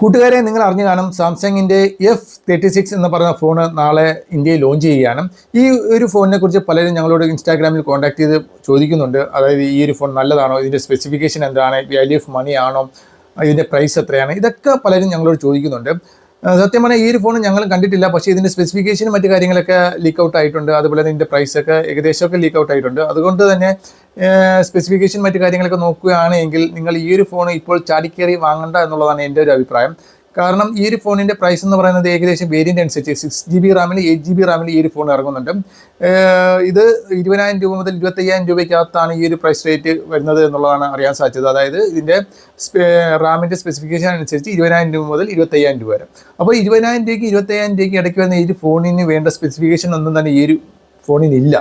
കൂട്ടുകാരെ നിങ്ങൾ അറിഞ്ഞു കാണും സാംസങ്ങിന്റെ എഫ് തേർട്ടി സിക്സ് എന്ന് പറയുന്ന ഫോൺ നാളെ ഇന്ത്യയിൽ ലോഞ്ച് ചെയ്യുകയാണ്. ഈ ഒരു ഫോണിനെ കുറിച്ച് പലരും ഞങ്ങളോട് ഇൻസ്റ്റാഗ്രാമിൽ കോൺടാക്ട് ചെയ്ത് ചോദിക്കുന്നുണ്ട്. അതായത് ഈ ഒരു ഫോൺ നല്ലതാണോ? ഇതിന്റെ സ്പെസിഫിക്കേഷൻ എന്താണ്? വാല്യൂ ഓഫ് മണി ആണോ? ഇതിന്റെ പ്രൈസ് എത്രയാണ്? ഇതൊക്കെ പലരും ഞങ്ങളോട് ചോദിക്കുന്നുണ്ട്. സത്യം പറഞ്ഞാൽ ഈ ഒരു ഫോൺ ഞങ്ങൾ കണ്ടിട്ടില്ല. പക്ഷേ ഇതിന്റെ സ്പെസിഫിക്കേഷനും മറ്റു കാര്യങ്ങളൊക്കെ ലീക്ക് ഔട്ട് ആയിട്ടുണ്ട്. അതുപോലെ ഇതിന്റെ പ്രൈസൊക്കെ ഏകദേശമൊക്കെ ലീക്ക് ഔട്ട് ആയിട്ടുണ്ട്. അതുകൊണ്ട് തന്നെ സ്പെസിഫിക്കേഷൻ മറ്റു കാര്യങ്ങളൊക്കെ നോക്കുകയാണെങ്കിൽ നിങ്ങൾ ഈ ഒരു ഫോൺ ഇപ്പോൾ ചാടിക്കേറി വാങ്ങണ്ട എന്നുള്ളതാണ് എന്റെ ഒരു അഭിപ്രായം. കാരണം ഈ ഒരു ഫോണിന്റെ പ്രൈസ് എന്ന് പറയുന്നത് ഏകദേശം വേരിയന്റ് അനുസരിച്ച് സിക്സ് ജി ബി റാമിൽ എയ്റ്റ് ജി ബി റാമിൽ ഈ ഒരു ഫോൺ ഇറങ്ങുന്നുണ്ട്. ഇത് ഇരുപതിനായിരം രൂപ മുതൽ ഇരുപത്തയ്യായിരം രൂപയ്ക്കകത്താണ് ഈ ഒരു പ്രൈസ് റേറ്റ് വരുന്നത് എന്നുള്ളതാണ് അറിയാൻ സാധിച്ചത്. അതായത് ഇതിന്റെ റാമിന്റെ സ്പെസിഫിക്കേഷൻ അനുസരിച്ച് ഇരുപതിനായിരം രൂപ മുതൽ ഇരുപത്തയ്യായിരം രൂപ വരെ. അപ്പോൾ ഇരുപതിനായിരം രൂപയ്ക്ക് ഇരുപത്തയ്യായിരം രൂപയ്ക്ക് ഇടയ്ക്ക് വരുന്ന ഈ ഒരു ഫോണിന് വേണ്ട സ്പെസിഫിക്കേഷൻ ഒന്നും തന്നെ ഈ ഒരു ഫോണിനില്ല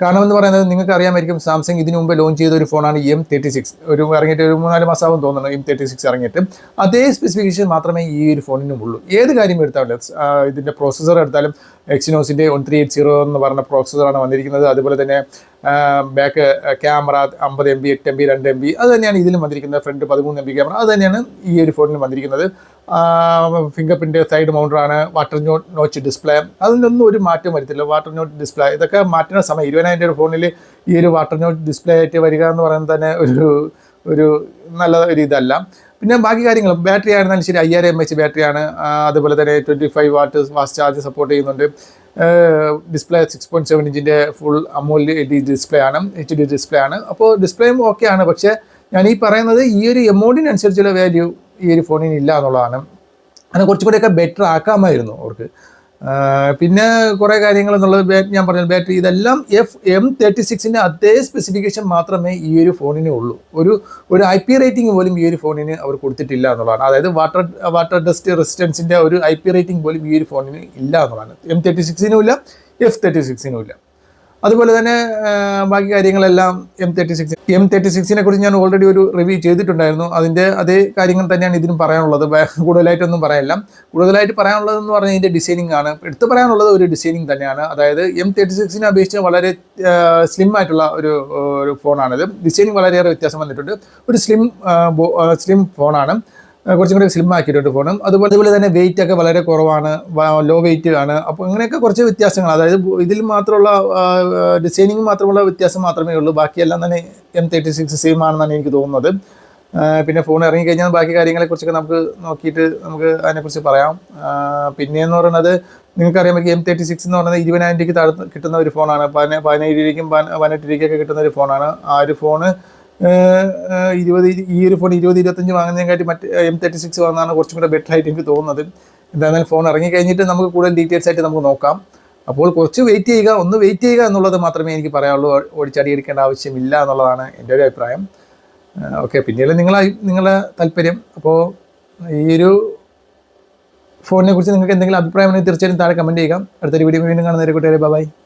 കാരണം എന്ന് പറയുന്നത് നിങ്ങൾക്ക് അറിയാമായിരിക്കും സാംസങ് ഇതിനു മുമ്പ് ലോഞ്ച് ചെയ്ത ഒരു ഫോണാണ് എം തേർട്ടി സിക്സ് ഒരു ഇറങ്ങിയിട്ട് ഒരു മൂന്നാൽ മാസമാകും തോന്നുന്നു എം തേർട്ടി സിക്സ് ഇറങ്ങിയിട്ട്. അതേ സ്പെസിഫിക്കേഷൻ മാത്രമേ ഈ ഒരു ഫോണിനും ഉള്ളൂ. ഏത് കാര്യം എടുത്താലും ഇതിന്റെ പ്രോസസ്സർ എടുത്താലും എക്സിനോസിന്റെ വൺ ത്രീ എയ്റ്റ് സീറോ എന്ന് പറഞ്ഞ പ്രോസസ്സറാണ് വന്നിരിക്കുന്നത്. അതുപോലെ തന്നെ ബാക്ക് ക്യാമറ അമ്പത് എം ബി എട്ട് എം ബി രണ്ട് എം ബി അത് തന്നെയാണ് ഇതിലും വന്നിരിക്കുന്നത്. ഫ്രണ്ട് പതിമൂന്ന് എം ബി ക്യാമറ അത് തന്നെയാണ് ഈ ഒരു ഫോണിന് വന്നിരിക്കുന്നത്. ഫിംഗർ പ്രിന്റ് സൈഡ് മൗണ്ടറാണ് വാട്ടർ നോട്ട് നോച്ച് ഡിസ്പ്ലേ അതിനൊന്നും ഒരു മാറ്റം വരുത്തില്ല. വാട്ടർ നോട്ട് ഡിസ്പ്ലേ ഇതൊക്കെ മാറ്റുന്ന സമയം ഇരുപതിനായിരം രൂപ ഫോണിൽ ഈ ഒരു വാട്ടർ നോട്ട് ഡിസ്പ്ലേ ആയിട്ട് വരിക എന്ന് പറയുന്നത് തന്നെ ഒരു ഒരു നല്ല ഒരു ഇതല്ല. പിന്നെ ബാക്കി കാര്യങ്ങൾ. ബാറ്ററി ആയിരുന്നാലും ശരി അയ്യായിരം എം എച്ച് ബാറ്ററിയാണ് അതുപോലെ തന്നെ twenty five watt fast charge support ചെയ്യുന്നുണ്ട് ഡിസ്പ്ലേ സിക്സ് പോയിന്റ് സെവൻ ഇഞ്ചിന്റെ ഫുൾ അമോൽ ഡി ഡിസ്പ്ലേ ആണ് എച്ച് ഡി ഡിസ്പ്ലേ ആണ്. അപ്പോൾ ഡിസ്പ്ലേയും ഓക്കെ ആണ്. പക്ഷേ ഞാൻ ഈ പറയുന്നത് ഈ ഒരു എമൗണ്ടിനനുസരിച്ചുള്ള വാല്യൂ ഈ ഒരു ഫോണിന് ഇല്ല എന്നുള്ളതാണ്. അത് കുറച്ചും കൂടെയൊക്കെ ബെറ്റർ ആക്കാമായിരുന്നു അവർക്ക്. പിന്നെ കുറേ കാര്യങ്ങൾ എന്നുള്ളത് ഞാൻ പറഞ്ഞ ബാറ്ററി. ഇതെല്ലാം എഫ് എം തേർട്ടി സിക്സിന്റെ അതേ സ്പെസിഫിക്കേഷൻ മാത്രമേ ഈ ഒരു ഫോണിന് ഉള്ളൂ. ഒരു ഒരു ഐ പി റേറ്റിംഗ് പോലും ഈ ഒരു ഫോണിന് അവർ കൊടുത്തിട്ടില്ല എന്നുള്ളതാണ്. അതായത് വാട്ടർ വാട്ടർ ഡസ്റ്റ് റെസിസ്റ്റൻസിന്റെ ഒരു ഐ പി റേറ്റിംഗ് പോലും ഈ ഒരു ഫോണിന് ഇല്ല എന്നുള്ളതാണ്. എം തേർട്ടി സിക്സിനും ഇല്ല എഫ് തേർട്ടി സിക്സിനും ഇല്ല. അതുപോലെ തന്നെ ബാക്കി കാര്യങ്ങളെല്ലാം M thirty six M thirty സിക്സിനെ കുറിച്ച് ഞാൻ ഓൾറെഡി ഒരു റിവ്യൂ ചെയ്തിട്ടുണ്ടായിരുന്നു. അതിന്റെ അതേ കാര്യങ്ങൾ തന്നെയാണ് ഇതിനും പറയാനുള്ളത്. കൂടുതലായിട്ടൊന്നും പറയാനില്ല. കൂടുതലായിട്ട് പറയാനുള്ളതെന്ന് പറഞ്ഞാൽ ഇതിന്റെ ഡിസൈനിങ് ആണ്. എടുത്തു പറയാനുള്ളത് ഒരു ഡിസൈനിങ് തന്നെയാണ്. അതായത് എം തേർട്ടി സിക്സിനെ അപേക്ഷിച്ച് വളരെ സ്ലിം ആയിട്ടുള്ള ഒരു ഒരു ഫോണാണിത് ഡിസൈനിങ് വളരെയേറെ വ്യത്യാസം വന്നിട്ടുണ്ട്. ഒരു സ്ലിം സ്ലിം ഫോണാണ് കുറച്ചും കൂടി സ്ലിം ആക്കിയിട്ടുണ്ട് ഫോണും അതുപോലെ അതുപോലെ തന്നെ വെയിറ്റ് ഒക്കെ വളരെ കുറവാണ് ലോ വെയിറ്റ് ആണ്. അപ്പോൾ അങ്ങനെയൊക്കെ കുറച്ച് വ്യത്യാസങ്ങൾ അതായത് ഇതിൽ മാത്രമുള്ള ഡിസൈനിങ് മാത്രമുള്ള വ്യത്യാസം മാത്രമേ ഉള്ളൂ. ബാക്കിയെല്ലാം തന്നെ എം തേർട്ടി സിക്സ് സെയിം ആണെന്നാണ് എനിക്ക് തോന്നുന്നത്. പിന്നെ ഫോൺ ഇറങ്ങിക്കഴിഞ്ഞാൽ ബാക്കി കാര്യങ്ങളെക്കുറിച്ചൊക്കെ നമുക്ക് നോക്കിയിട്ട് നമുക്ക് അതിനെക്കുറിച്ച് പറയാം. പിന്നെയെന്ന് പറയുന്നത് നിങ്ങൾക്കറിയാം എം തേർട്ടി സിക്സ് എന്ന് പറയുന്നത് ഇരുപതിനായിരം രൂപയ്ക്ക് കിട്ടുന്ന ഒരു ഫോണാണ് പതിന പതിനേഴ് രൂപയ്ക്കും പതിനെട്ട് രൂപയ്ക്കൊക്കെ കിട്ടുന്ന ഒരു ഫോണാണ് ആ ഒരു ഫോണ് ഇരുപത് ഇരു- ഈ ഒരു ഫോൺ ഇരുപത് ഇരുപത്തഞ്ച് വാങ്ങുന്നതിനെക്കാട്ടി മറ്റ് എം തേർട്ടി സിക്സ് വാങ്ങുന്നതാണ് കുറച്ചും കൂടെ ബെറ്റർ ആയിട്ട് എനിക്ക് തോന്നുന്നത്. എന്തായാലും ഫോൺ ഇറങ്ങി കഴിഞ്ഞിട്ട് നമുക്ക് കൂടുതൽ ഡീറ്റെയിൽസ് ആയിട്ട് നമുക്ക് നോക്കാം. അപ്പോൾ കുറച്ച് വെയിറ്റ് ചെയ്യുക ഒന്ന് വെയിറ്റ് ചെയ്യുക എന്നുള്ളത് മാത്രമേ എനിക്ക് പറയാനുള്ളൂ. ഓടിച്ചാടി എടുക്കേണ്ട ആവശ്യമില്ല എന്നുള്ളതാണ് എന്റെ ഒരു അഭിപ്രായം. ഓക്കെ പിന്നീട് നിങ്ങളെ നിങ്ങളെ താല്പര്യം. അപ്പോൾ ഈ ഒരു ഫോണിനെ കുറിച്ച് നിങ്ങൾക്ക് എന്തെങ്കിലും അഭിപ്രായം ഉണ്ടെങ്കിൽ തീർച്ചയായും താഴെ കമന്റ് ചെയ്യുക. അടുത്തൊരു വീഡിയോ വീണ്ടും കാണുന്നവരെ കൂട്ടുകാരെ ബൈ